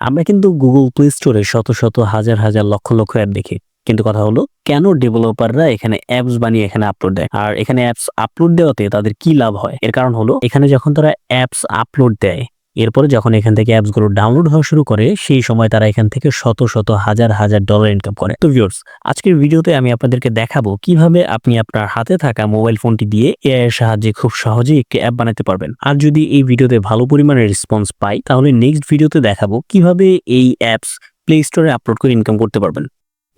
আমরা কিন্তু Google play স্টোরে শত শত হাজার হাজার লক্ষ লক্ষ অ্যাপ দেখি। কিন্তু কথা হলো, কেন ডেভেলপাররা এখানে অ্যাপস বানিয়ে এখানে আপলোড দেয়? আর এখানে অ্যাপস আপলোড দেওয়াতে তাদের কি লাভ হয়? এর কারণ হলো, এখানে যখন তারা অ্যাপস আপলোড দেয় এরপরে যখন এখান থেকে অ্যাপসগুলো ডাউনলোড হওয়া শুরু করে, সেই সময় তারা এখান থেকে শত শত হাজার হাজার ডলার ইনকাম করে। তো ভিউয়ার্স আজকের ভিডিওতে আমি আপনাদেরকে দেখাবো কীভাবে আপনি আপনার হাতে থাকা মোবাইল ফোনটি দিয়ে এআই এর সাহায্যে খুব সহজেই একটি অ্যাপ বানাতে পারবেন। আর যদি এই ভিডিওতে ভালো পরিমাণে রেসপন্স পাই, তাহলে নেক্সট ভিডিওতে দেখাবো কীভাবে এই অ্যাপস প্লে স্টোরে আপলোড করে ইনকাম করতে পারবেন।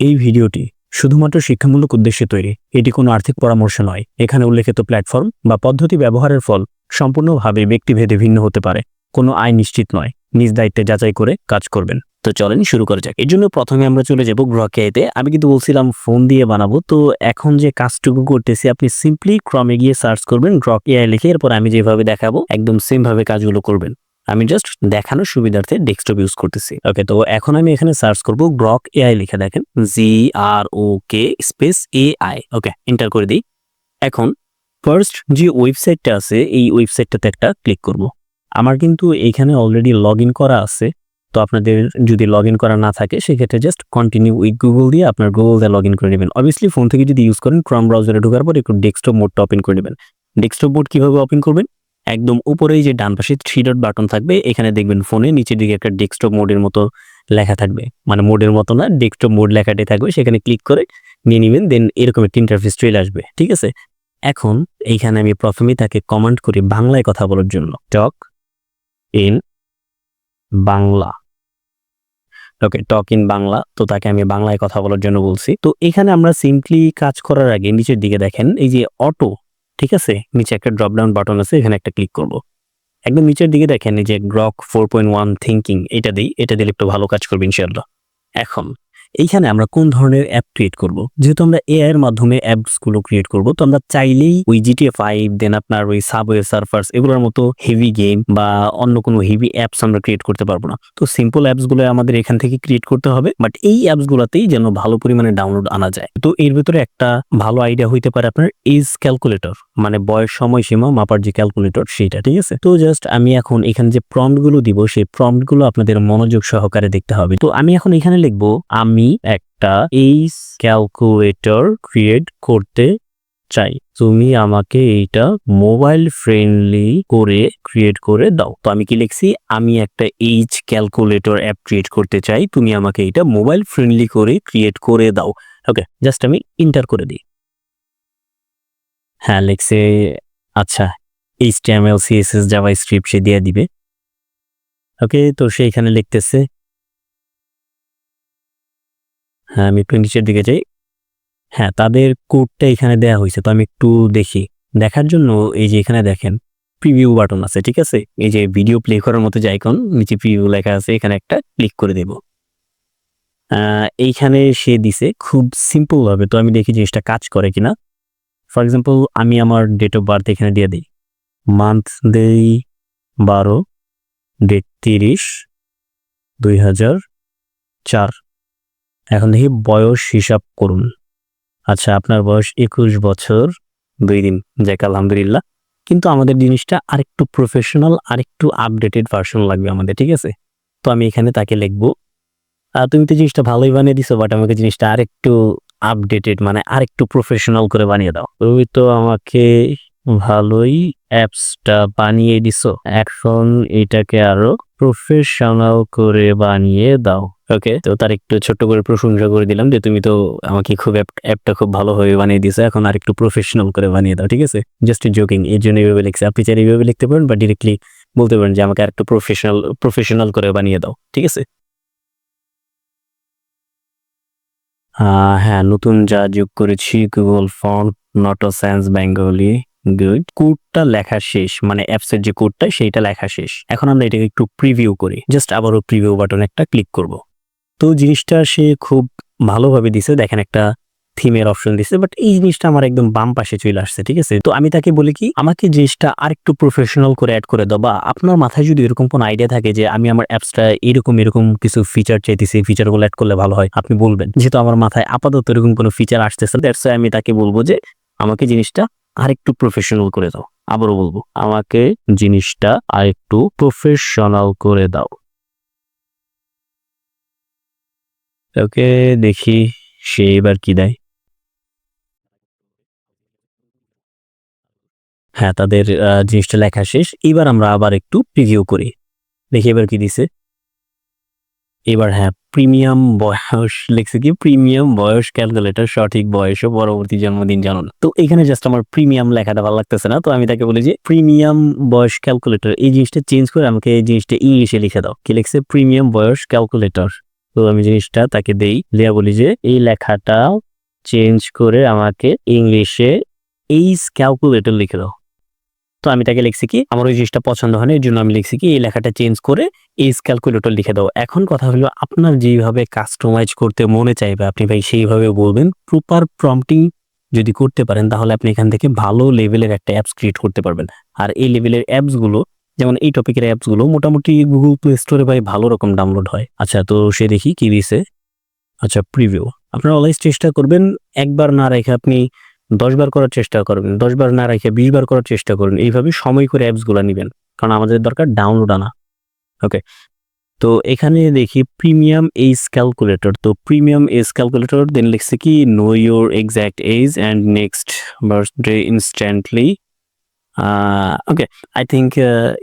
এই ভিডিওটি শুধুমাত্র শিক্ষামূলক উদ্দেশ্যে তৈরি, এটি কোনো আর্থিক পরামর্শ নয়। এখানে উল্লেখিত প্ল্যাটফর্ম বা পদ্ধতি ব্যবহারের ফল সম্পূর্ণভাবে ব্যক্তিভেদে ভিন্ন হতে পারে। কোনো আয় নিশ্চিত নয়। নিজ দায়িত্বে যাচাই করে কাজ করবেন। তো চলেন শুরু করা যাক। এর জন্য প্রথমে আমরা চলে যাব গ্রকেতে আমি কিন্তু বলছিলাম ফোন দিয়ে বানাবো। তো এখন যে কাজটুকু করতেছি, আপনি সিম্পলি ক্রমে গিয়ে সার্চ করবেন গ্রক এআই লিখে এরপর আমি যেভাবে দেখাবো, একদম সেম ভাবে কাজগুলো করবেন। আমি জাস্ট দেখানোর সুবিধার্থে ডেস্কটপ ইউজ করতেছি। ওকে তো এখন আমি এখানে সার্চ করব গ্রক এআই লিখে দেখেন। G R O K space A I okay enter করে দিই। এখন ফার্স্ট যে ওয়েবসাইটটা আছে, এই ওয়েবসাইটটাতে একটা ক্লিক করব। আমার কিন্তু এখানে অলরেডি লগ করা আছে। তো আপনাদের যদি লগ করা না থাকে, সেক্ষেত্রে জাস্ট কন্টিনিউ উইথ গুগল দিয়ে আপনার গুগল দিয়ে লগ করে নেবেন। অবভিয়াসলি ফোন থেকে যদি ইউজ করেন ক্রম ব্রাউজারে ঢোকার পর একটু ডেস্কটপ মোডটা ওপেন করে নেবেন। ডেস্কটপ মোড কীভাবে ওপেন করবেন? একদম উপরেই যে ডান পাশে থ্রি ডট বাটন থাকবে, এখানে দেখবেন ফোনে নিচের দিকে একটা ডেস্কটপ মোডের মতো লেখা থাকবে। মানে মোডের মতো না ডেস্কটপ মোড লেখাটি থাকবে, সেখানে ক্লিক করে নিয়ে নেবেন দেন এরকম একটা ইন্টারফেস চলে আসবে, ঠিক আছে? এখন এইখানে আমি প্রথমেই তাকে কমান্ড করি বাংলায় কথা বলার জন্য। Talk in Bangla. Okay talk in Bangla, তো তাকে আমি বাংলায় কথা বলার জন্য বলছি। তো এখানে আমরা সিম্পলি কাজ করার আগে নিচের দিকে দেখেন, এই যে অটো ঠিক আছে? নিচে একটা ড্রপডাউন বাটন আছে, এখানে একটা ক্লিক করব। একদম নিচের দিকে দেখেন, এই যে Grok four point one thinking এটা দিই, এটা দিলে একটু ভালো কাজ করবে ইনশাল্লাহ এখন এইখানে আমরা কোন ধরনের অ্যাপ ক্রিয়েট করব? যেহেতু আমরা এআই এর মাধ্যমে অ্যাপসগুলো ক্রিয়েট করব, তো আমরা চাইলেই ওই জিটিএ ফাইভ দেন আপনার ওই সাবওয়ে সার্ফার্স এগুলোর মতো হেভি গেম বা অন্য কোনো হেভি অ্যাপস আমরা ক্রিয়েট করতে পারব না। তো সিম্পল অ্যাপসগুলো আমাদের এখান থেকে ক্রিয়েট করতে হবে বাট এই অ্যাপস গুলোতেই যেন ভালো পরিমাণে ডাউনলোড আনা যায়। তো এর ভিতরে একটা ভালো আইডিয়া হইতে পারে আপনার এজ ক্যালকুলেটর মানে বয়স, সময়সীমা মাপার যে ক্যালকুলেটর সেটা ঠিক আছে? তো জাস্ট আমি এখন এখানে যে প্রম্পটগুলো দিব, সেই প্রম্পটগুলো আপনাদের মনোযোগ সহকারে দেখতে হবে। তো আমি এখন এখানে লিখব, আমি একটা এইজ ক্যালকুলেটর ক্রিয়েট করতে চাই। তুমি আমাকে এইটা মোবাইল ফ্রেন্ডলি করে ক্রিয়েট করে দাও। তো আমি কি লিখছি? আমি একটা এইজ ক্যালকুলেটর অ্যাপ ক্রিয়েট করতে চাই। তুমি আমাকে এটা মোবাইল ফ্রেন্ডলি করে ক্রিয়েট করে দাও। ওকে জাস্ট আমি ইন্টার করে দিই। হ্যাঁ লিখছে আচ্ছা H T M L CSS JavaScript সে দিয়ে দিবে। ওকে তো সেইখানে লিখতেছে হ্যাঁ আমি একটু নিচের দিকে যাই। হ্যাঁ তাদের কোডটা এখানে দেয়া হয়েছে, তো আমি একটু দেখি। দেখার জন্য এই যে এখানে দেখেন প্রিভিউ বাটন আছে, ঠিক আছে? এই যে ভিডিও প্লে করার মতো যে আইকন নিচে প্রিভিউ লেখা আছে, এখানে একটা ক্লিক করে দেব। এইখানে সে দিছে খুব সিম্পলভাবে তো আমি দেখি জিনিসটা কাজ করে কিনা। ফর এক্সাম্পল আমি আমার ডেট অফ বার্থ এখানে দিয়ে দিই। মান্থ দেই বারো ডেট তিরিশ, দুই হাজার চার। এখন দেখি বয়স হিসাব করুন। আচ্ছা আপনার বয়স একুশ বছর, দুই দিন, যাক, আলহামদুলিল্লাহ। কিন্তু আমাদের জিনিসটা আরেকটু প্রফেশনাল আরেকটু আপডেটেড ভার্সন লাগবে আমাদের, ঠিক আছে? তো আমি এখানে তাকে লিখব। তুমি তো জিনিসটা ভালোই বানিয়ে দিছো বাট আমাকে জিনিসটা আরেকটু আপডেটেড মানে আরেকটু প্রফেশনাল করে বানিয়ে দাও। তুমি তো আমাকে ভালোই অ্যাপসটা বানিয়ে দিছো। এখন এটাকে আরও প্রফেশনাল করে বানিয়ে দাও। ওকে, তো তার একটু ছোট্ট করে প্রশংসা করে দিলাম যে তুমি তো আমাকে খুব অ্যাপটা খুব ভালোভাবে বানিয়ে দিছো এখন আর একটু প্রফেশনাল করে বানিয়ে দাও, ঠিক আছে? জাস্ট জোকিং এর জন্য এইভাবে লিখছে। আপনি চাইলে এইভাবে লিখতে পারেন বা ডিরেক্টলি বলতে পারেন যে আমাকে আর একটু প্রফেশনাল প্রফেশনাল করে বানিয়ে দাও, ঠিক আছে? হ্যাঁ নতুন যা যোগ করেছি Google font Noto Sans Bengali good কোডটা লেখা শেষ মানে অ্যাপসের যে কোডটা, সেইটা লেখা শেষ। এখন আমরা এটাকে একটু প্রিভিউ করি। জাস্ট আবারও প্রিভিউ বাটন একটা ক্লিক করব। তো জিনিসটা সে খুব ভালোভাবে দিছে। দেখেন একটা থিমের অপশন দিছে বাট এই জিনিসটা আমার একদম বাম পাশে চলে আসছে, ঠিক আছে? তো আমি তাকে বলি কি, আমাকে জিনিসটা আর একটু প্রফেশনাল করে অ্যাড করে দাও, বা আপনার মাথায় যদি এরকম কোনো আইডিয়া থাকে যে আমি আমার অ্যাপসটা এরকম এরকম কিছু ফিচার চাইতেছি ফিচারগুলো অ্যাড করলে ভালো হয়, আপনি বলবেন। যেহেতু আমার মাথায় আপাতত এরকম কোনো ফিচার আসতেছে দ্যাটস আমি তাকে বলব যে আমাকে জিনিসটা আর একটু প্রফেশনাল করে দাও। আবারও বলব, আমাকে জিনিসটা আর একটু প্রফেশনাল করে দাও। ওকে দেখি, সে এবার কি দেয়? হ্যাঁ তাদের জিনিসটা লেখা শেষ। এবার আমরা আবার একটু প্রিভিউ করি। দেখি এবার কি দিছে। এবার হ্যাঁ প্রিমিয়াম বয়স লিখছে কি? প্রিমিয়াম বয়স ক্যালকুলেটর সঠিক বয়স ও পরবর্তী জন্মদিন জানুন তো এখানে জাস্ট আমার প্রিমিয়াম লেখাটা ভালো লাগতেছে না। তো আমি তাকে বলি যে প্রিমিয়াম বয়স ক্যালকুলেটর এই জিনিসটা চেঞ্জ করে আমাকে এই জিনিসটা ইংলিশে লিখে দাও। কি লিখছে? প্রিমিয়াম বয়স ক্যালকুলেটর তো আমি জিনিসটা তাকে দেই। দেয়া বলি যে, এই লেখাটা চেঞ্জ করে আমাকে ইংলিশে এইজ ক্যালকুলেটর লিখে দাও। তো আমি তাকে লিখছি কি, আমার ওই জিনিসটা পছন্দ হয় না, এর জন্য আমি লিখছি কি, এই লেখাটা চেঞ্জ করে এইজ ক্যালকুলেটর লিখে দাও। এখন কথা হলো আপনার যেইভাবে কাস্টমাইজ করতে মনে চাইবে, আপনি ভাই সেইভাবে বলবেন। প্রপার প্রম্পটিং যদি করতে পারেন, তাহলে আপনি এখান থেকে ভালো লেভেলের একটা অ্যাপস ক্রিয়েট করতে পারবেন। আর এই লেভেলের অ্যাপসগুলো যেমন এই টপিকের অ্যাপসগুলো মোটামুটি গুগল প্লে স্টোরে ভাই ভালো রকম ডাউনলোড হয়। আচ্ছা তো সে দেখি কি দিছে। আচ্ছা প্রিভিউ আপনারা অলওয়েজ চেষ্টা করবেন একবার না রেখে আপনি দশ বার করার চেষ্টা করবেন দশ বার না রেখে বিশ বার করার চেষ্টা করুন। এইভাবে সময় করে অ্যাপসগুলো নেবেন, কারণ আমাদের দরকার ডাউনলোড আনা। ওকে তো এখানে দেখি প্রিমিয়াম এজ ক্যালকুলেটর তো প্রিমিয়াম এজ ক্যালকুলেটর দেন লিখছে কি know your exact age and next birthday instantly okay I think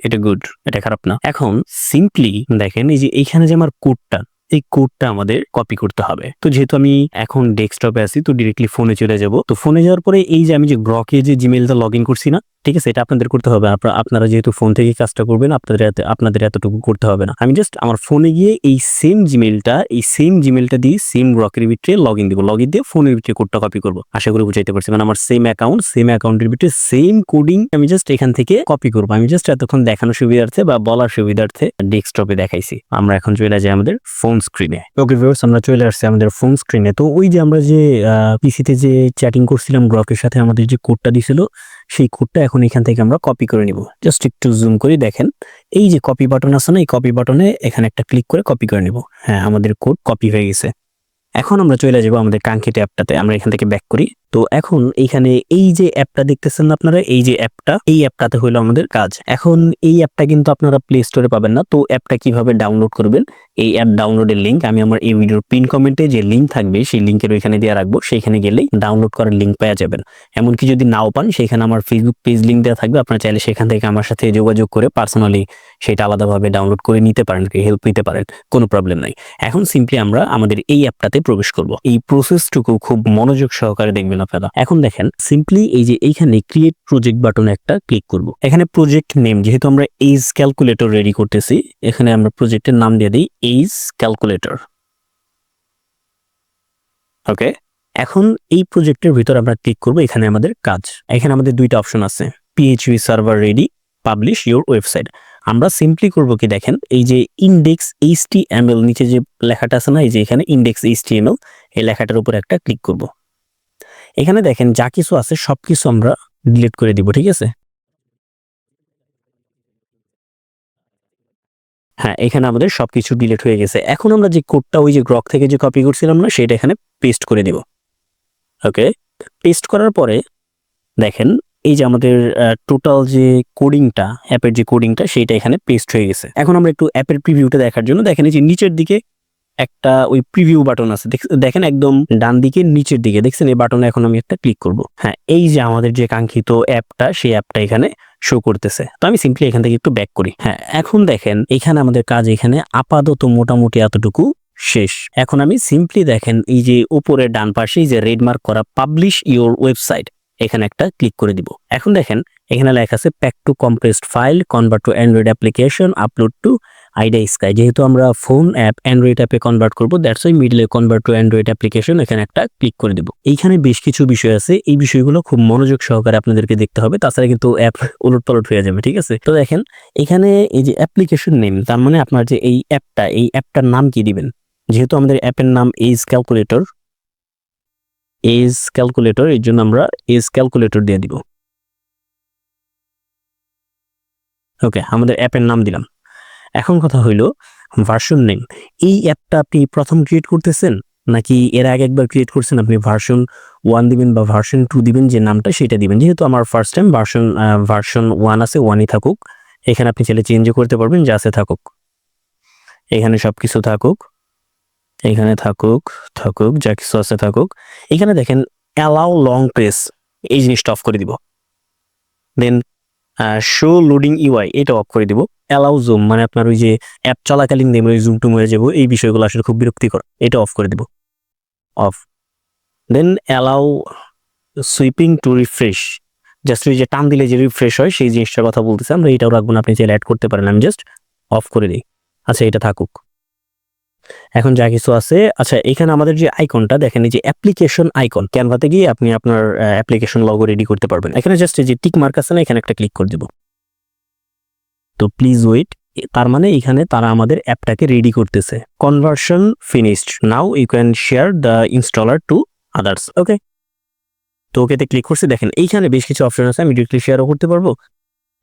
এটা গুড এটা খারাপ না। এখন সিম্পলি দেখেন, এই যে এইখানে যে আমার কোডটা এই কোডটা আমাদের কপি করতে হবে। তো যেহেতু আমি এখন ডেস্কটপে আছি, তো ডিরেক্টলি ফোনে চলে যাব। তো ফোনে যাওয়ার পরে এই যে আমি যে গ্রকে যে জিমেলটা লগ ইন করছি না ঠিক আছে, এটা আপনাদের করতে হবে। আপনারা যেহেতু ফোন থেকে কাজটা করবেন, আপনাদের আপনাদের এতটুকু করতে হবে না। আমি জাস্ট আমার ফোনে গিয়ে এই সেম জিমেলটা এই সেম জিমেলটা দিয়ে সেম গ্রকের ভিতরে লগ ইন দিব। লগ ইন দিয়ে ফোনের ভিতরে কোডটা কপি করব। আশা করি বুঝাইতে পারছি। মানে আমার সেম অ্যাকাউন্ট সেম অ্যাকাউন্টের ভিতরে সেম কোডিং আমি জাস্ট এখান থেকে কপি করব। আমি জাস্ট এতক্ষণ দেখানোর সুবিধার্থে বা বলার সুবিধার্থে ডেস্কটপে দেখাইছি। আমরা এখন চলে যাই আমাদের ফোন স্ক্রিনে ওকে ভিউয়ার্স আমরা চলে আসছি আমাদের ফোন স্ক্রিনে তো ওই যে আমরা যে পিসিতে যে চ্যাটিং করছিলাম গ্রকের সাথে আমাদের যে কোডটা দিছিল সেই কোডটা এখন এখান থেকে আমরা কপি করে নিব। জাস্ট একটু জুম করে, দেখেন। এই যে কপি বাটন আছে না, এই কপি বাটনে এখানে একটা ক্লিক করে কপি করে নিব। হ্যাঁ আমাদের কোড কপি হয়ে গেছে। এখন আমরা চলে যাব আমাদের কাঙ্ক্ষিত অ্যাপটাতে, আমরা এখান থেকে ব্যাক করি। তো এখন এইখানে এই যে অ্যাপটা দেখতেছেন আপনারা, এই যে অ্যাপটা, এই অ্যাপটাতে হলো আমাদের কাজ। এখন এই অ্যাপটা কিন্তু আপনারা প্লে স্টোরে পাবেন না, তো অ্যাপটা কীভাবে ডাউনলোড করবেন, এই অ্যাপ ডাউনলোডের লিঙ্ক আমি আমার এই ভিডিওর পিন কমেন্টে যে লিঙ্ক থাকবে, সেই লিঙ্কের ওইখানে দিয়ে রাখব, সেইখানে গেলেই ডাউনলোড করার লিঙ্ক পাওয়া যাবেন এমনকি যদি নাও পান সেখানে আমার ফেসবুক পেজ লিঙ্ক দেওয়া থাকবে, আপনারা চাইলে সেখান থেকে আমার সাথে যোগাযোগ করে পার্সোনালি সেটা আলাদাভাবে ডাউনলোড করে নিতে পারেন হেল্প নিতে পারেন, কোনো প্রবলেম নাই। এখন সিম্পলি আমরা আমাদের এই অ্যাপটাতে প্রবেশ করব। এই প্রসেসটুকু খুব মনোযোগ সহকারে দেখবেন আপনারা। এখন দেখেন সিম্পলি এই যে এইখানে ক্রিয়েট প্রজেক্ট বাটনে একটা ক্লিক করব। এখানে প্রজেক্ট নেম যেহেতু আমরা এইজ ক্যালকুলেটর রেডি করতেছি, এখানে আমরা প্রজেক্টের নাম দিয়ে দিই এইজ ক্যালকুলেটর ওকে? এখন এই প্রজেক্টের ভিতর আমরা ক্লিক করব এখানে আমাদের কাজ। এখানে আমাদের দুইটা অপশন আছে। PHP server ready publish your website আমরা সিম্পলি করব কি দেখেন, এই যে ইন্ডেক্স এইচটিএমএল নিচে যে লেখাটা আছে না, এই যে এখানে ইন্ডেক্স এইচটিএমএল এই লেখাটার উপর একটা ক্লিক করব। এখানে দেখেন যা কিছু আছে সব কিছু আমরা ডিলিট করে দিব, ঠিক আছে? হ্যাঁ এখানে আমাদের সব কিছু ডিলিট হয়ে গেছে। এখন আমরা যে কোডটা ওই যে গ্রক থেকে যে কপি করছিলাম না, সেটা এখানে পেস্ট করে দিব। ওকে পেস্ট করার পরে দেখেন এই যে আমাদের টোটাল যে কোডিংটা অ্যাপের যে কোডিংটা সেইটা এখানে পেস্ট হয়ে গেছে। এখন আমরা একটু অ্যাপের প্রিভিউটা দেখার জন্য দেখেন যে নিচের দিকে একটা ওই প্রিভিউ বাটন আছে। দেখ- দেখেন একদম ডান দিকে, নিচের দিকে। দেখছেন এই বাটনে এখন আমি একটা ক্লিক করব। হ্যাঁ এই যে আমাদের যে কাঙ্ক্ষিত অ্যাপটা সেই অ্যাপটা এখানে শো করতেছে। তো আমি সিম্পলি এখান থেকে একটু ব্যাক করি। হ্যাঁ এখন দেখেন এখানে আমাদের কাজ এখানে আপাতত মোটামুটি এতটুকু শেষ। এখন আমি সিম্পলি দেখেন এই যে উপরে ডান পাশে যে রেড মার্ক করা পাবলিশ ইওর ওয়েবসাইট এখানে একটা ক্লিক করে দিব। এখন দেখেন, এখানে লেখা আছে pack to compressed file convert to android application upload to idea sky যেহেতু আমরা ফোন অ্যাপ অ্যান্ড্রয়েড অ্যাপে কনভার্ট করব দ্যাটস ওই মিডলে কনভার্ট টু অ্যান্ড্রয়েড অ্যাপ্লিকেশন এখানে একটা ক্লিক করে দিব। এইখানে বেশ কিছু বিষয় আছে, এই বিষয়গুলো খুব মনোযোগ সহকারে আপনাদেরকে দেখতে হবে, তাছাড়া কিন্তু অ্যাপ উলট পালট হয়ে যাবে, ঠিক আছে? তো দেখেন, এখানে এই যে অ্যাপ্লিকেশন নেম তার মানে আপনার যে এই অ্যাপটা এই অ্যাপটার নাম কি দিবেন? যেহেতু আমাদের অ্যাপের নাম এজ ক্যালকুলেটর এজ ক্যালকুলেটর এর জন্য আমরা এজ ক্যালকুলেটর দিয়ে দিব। ওকে আমাদের অ্যাপের নাম দিলাম। এখন কথা হইল ভার্সন নেম এই অ্যাপটা আপনি প্রথম ক্রিয়েট করতেছেন, নাকি এর আগে একবার ক্রিয়েট করছেন আপনি ভার্সন ওয়ান দিবেন বা ভার্সন টু দিবেন, যে নামটা সেটা দিবেন? যেহেতু আমার first time version version one আছে ওয়ানই থাকুক। এখানে আপনি চাইলে চেঞ্জও করতে পারবেন যা আছে থাকুক। এখানে সব কিছু থাকুক। এখানে থাকুক থাকুক, যা কিছু আছে থাকুক। এখানে দেখেন অ্যালাউ লং প্রেস এই জিনিসটা অফ করে দিব। দেন শো লোডিং ইউআই এটা অফ করে দিব। অ্যালাউ জুম মানে আপনার ওই যে অ্যাপ চলাকালীন ওই জুম টুম হয়ে যাব, এই বিষয়গুলো আসলে খুব বিরক্তিকর। এটা অফ করে দিব। Off then allow swiping to refresh just ওই যে টান দিলে যে রিফ্রেশ হয়, সেই জিনিসটার কথা বলতেছে আমরা, এটাও রাখব না, আপনি চাইলে অ্যাড করতে পারেন। আমি জাস্ট অফ করে দিই। আচ্ছা এটা থাকুক। এখন যা কিছু আছে আচ্ছা এখানে আমাদের যে আইকনটা দেখেন এই যে অ্যাপ্লিকেশন আইকন ক্যানভাতে গিয়ে আপনি আপনার অ্যাপ্লিকেশন লগো রেডি করতে পারবেন। এখানে জাস্ট এই যে টিক মার্ক আছে না, এখানে একটা ক্লিক করে দিব। তো প্লিজ ওয়েট তার মানে এখানে তারা আমাদের অ্যাপটাকে রেডি করতেছে। Conversion finished now you can share the installer to others okay তো ওকেতে ক্লিক করছি, দেখেন এইখানে বেশ কিছু অপশন আছে, আমি ডিরেক্টলি শেয়ারও করতে পারব।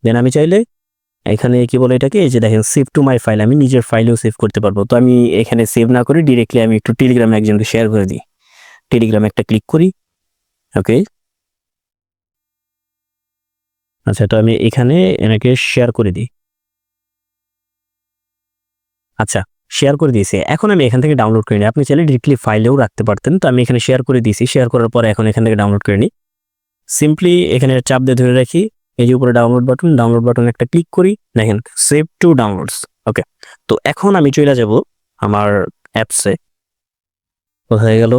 দেন আমি চাইলে এখানে কি বলে এটাকে? এই যে দেখেন সেভ টু মাই ফাইল আমি নিজের ফাইলেও সেভ করতে পারব। তো আমি এখানে সেভ না করে ডিরেক্টলি আমি একটু টেলিগ্রামে একজনকে শেয়ার করে দিই। টেলিগ্রামে একটা ক্লিক করি। ওকে আচ্ছা তো আমি এখানে এনাকে শেয়ার করে দিই। আচ্ছা শেয়ার করে দিয়েছি। এখন আমি এখান থেকে ডাউনলোড করে নিই। আপনি চাইলে ডিরেক্টলি ফাইলেও রাখতে পারতেন। তো আমি এখানে শেয়ার করে দিয়েছি। শেয়ার করার পরে এখন এখান থেকে ডাউনলোড করে নিই। সিম্পলি এখানে চাপ দিয়ে ধরে রাখি। এই যে উপরে ডাউনলোড বাটন ডাউনলোড বাটন একটা ক্লিক করি, দেখেন সেভ টু ডাউনলোডস ওকে তো এখন আমি চলে যাব আমার অ্যাপসে কোথায় গেল।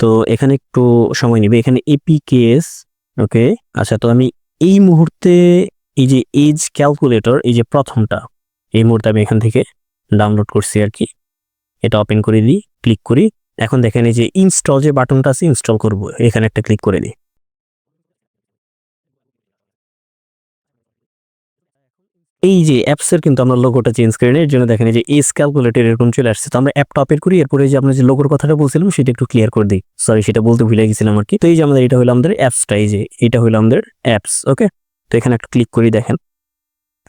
তো এখানে একটু সময় নিবে, এখানে এপিকেএস ওকে আচ্ছা তো আমি এই মুহূর্তে এই যে এজ ক্যালকুলেটর এই যে প্রথমটা, এই মুহূর্তে আমি এখান থেকে ডাউনলোড করছি আর কি। এটা ওপেন করে দিই ক্লিক করি। এখন দেখেন এই যে ইনস্টল যে বাটনটা আছে ইনস্টল করব। এখানে একটা ক্লিক করে দিই। এই যে অ্যাপসের কিন্তু আমরা লোগোটা চেঞ্জ করে নিই এর জন্য দেখেন যে এস ক্যালকুলেটর এরকম চলে আসছে। তো আমরা অ্যাপটা ওপেন করি, এরপরে যে আমরা যে লোগোর কথাটা বলছিলাম, সেটা একটু ক্লিয়ার করে দিই। সরি সেটা বলতে ভুলে গেছিলাম আর কি। তো এই যে আমাদের এটা হলো আমাদের অ্যাপসটা এই যে এটা হলো আমাদের অ্যাপস ওকে তো এখানে একটা ক্লিক করি দেখেন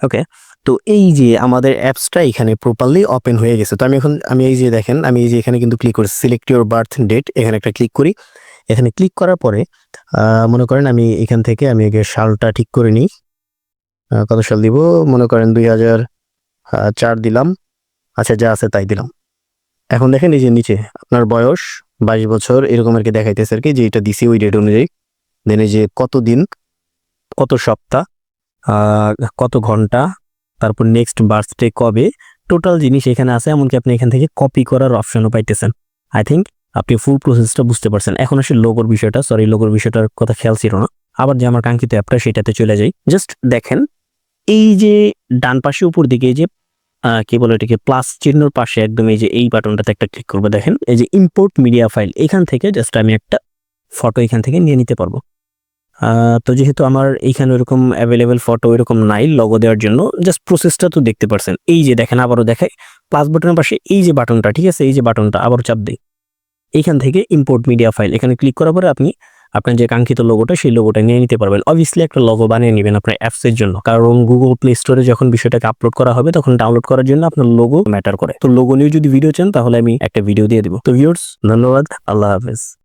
ওকে তো এই যে আমাদের অ্যাপসটা এখানে প্রপারলি ওপেন হয়ে গেছে। তো আমি এখন, আমি এই যে দেখেন, আমি এই যে এখানে কিন্তু ক্লিক করি সিলেক্ট ইউর বার্থ ডেট এখানে একটা ক্লিক করি। এখানে ক্লিক করার পরে মনে করেন আমি এখান থেকে আমি আগে সালটা ঠিক করে নিই। কত সাল দিব? মনে করেন দুই হাজার চার দিলাম। আচ্ছা যা আছে তাই দিলাম। এখন দেখেন এই যে নিচে, আপনার বয়স বাইশ বছর, এরকম আর কি দেখাইতেছে আর কি, যে এটা দিছি ওই ডেট অনুযায়ী। দেন এই যে কত দিন, কত সপ্তাহ কত ঘণ্টা, তারপর নেক্সট বার্থডে কবে টোটাল জিনিস এখানে আছে, এমনকি আপনি এখান থেকে কপি করার অপশনও পাইতেছেন। আই থিঙ্ক আপনি ফুল প্রসেসটা বুঝতে পারছেন। এখন আসলে লোগোর বিষয়টা সরি লোগোর বিষয়টার কথা খেয়াল ছিল না। আবার যে আমার কাঙ্ক্ষিত অ্যাপটা সেটাতে চলে যাই। জাস্ট দেখেন এই যে ডান পাশে উপর দিকে যে কি বলে এটাকে প্লাস চিহ্নর পাশে একদম এই যে এই বাটনটাতে একটা ক্লিক করব, দেখেন, এই যে ইম্পোর্ট মিডিয়া ফাইল এখান থেকে জাস্ট আমি একটা ফটো এখান থেকে নিয়ে নিতে পারব। তো যেহেতু আমার এইখানে ওরকম অ্যাভেলেবেল ফটো এরকম নাই লগো দেওয়ার জন্য জাস্ট প্রসেসটা তো দেখতে পারছেন। এই যে দেখেন, আবারও দেখায় প্লাস বাটনের পাশে এই যে বাটনটা, ঠিক আছে, এই যে বাটনটা, আবারও চাপ দিই। এইখান থেকে ইম্পোর্ট মিডিয়া ফাইল এখানে ক্লিক করার পরে আপনি আপনার যে কাঙ্ক্ষিত লোগোটা সেই লোগোটা নিয়ে নিতে পারবেন। অবভিয়াসলি একটা লোগো বানিয়ে নেবেন আপনার অ্যাপসের জন্য। কারণ গুগল প্লে স্টোরে যখন বিষয়টাকে আপলোড করা হবে, তখন ডাউনলোড করার জন্য আপনার লোগো ম্যাটার করে। তো লোগো নিয়ে যদি ভিডিও চান, তাহলে আমি একটা ভিডিও দিয়ে দেবো। তো ভিউর্স ধন্যবাদ। আল্লাহ হাফেজ।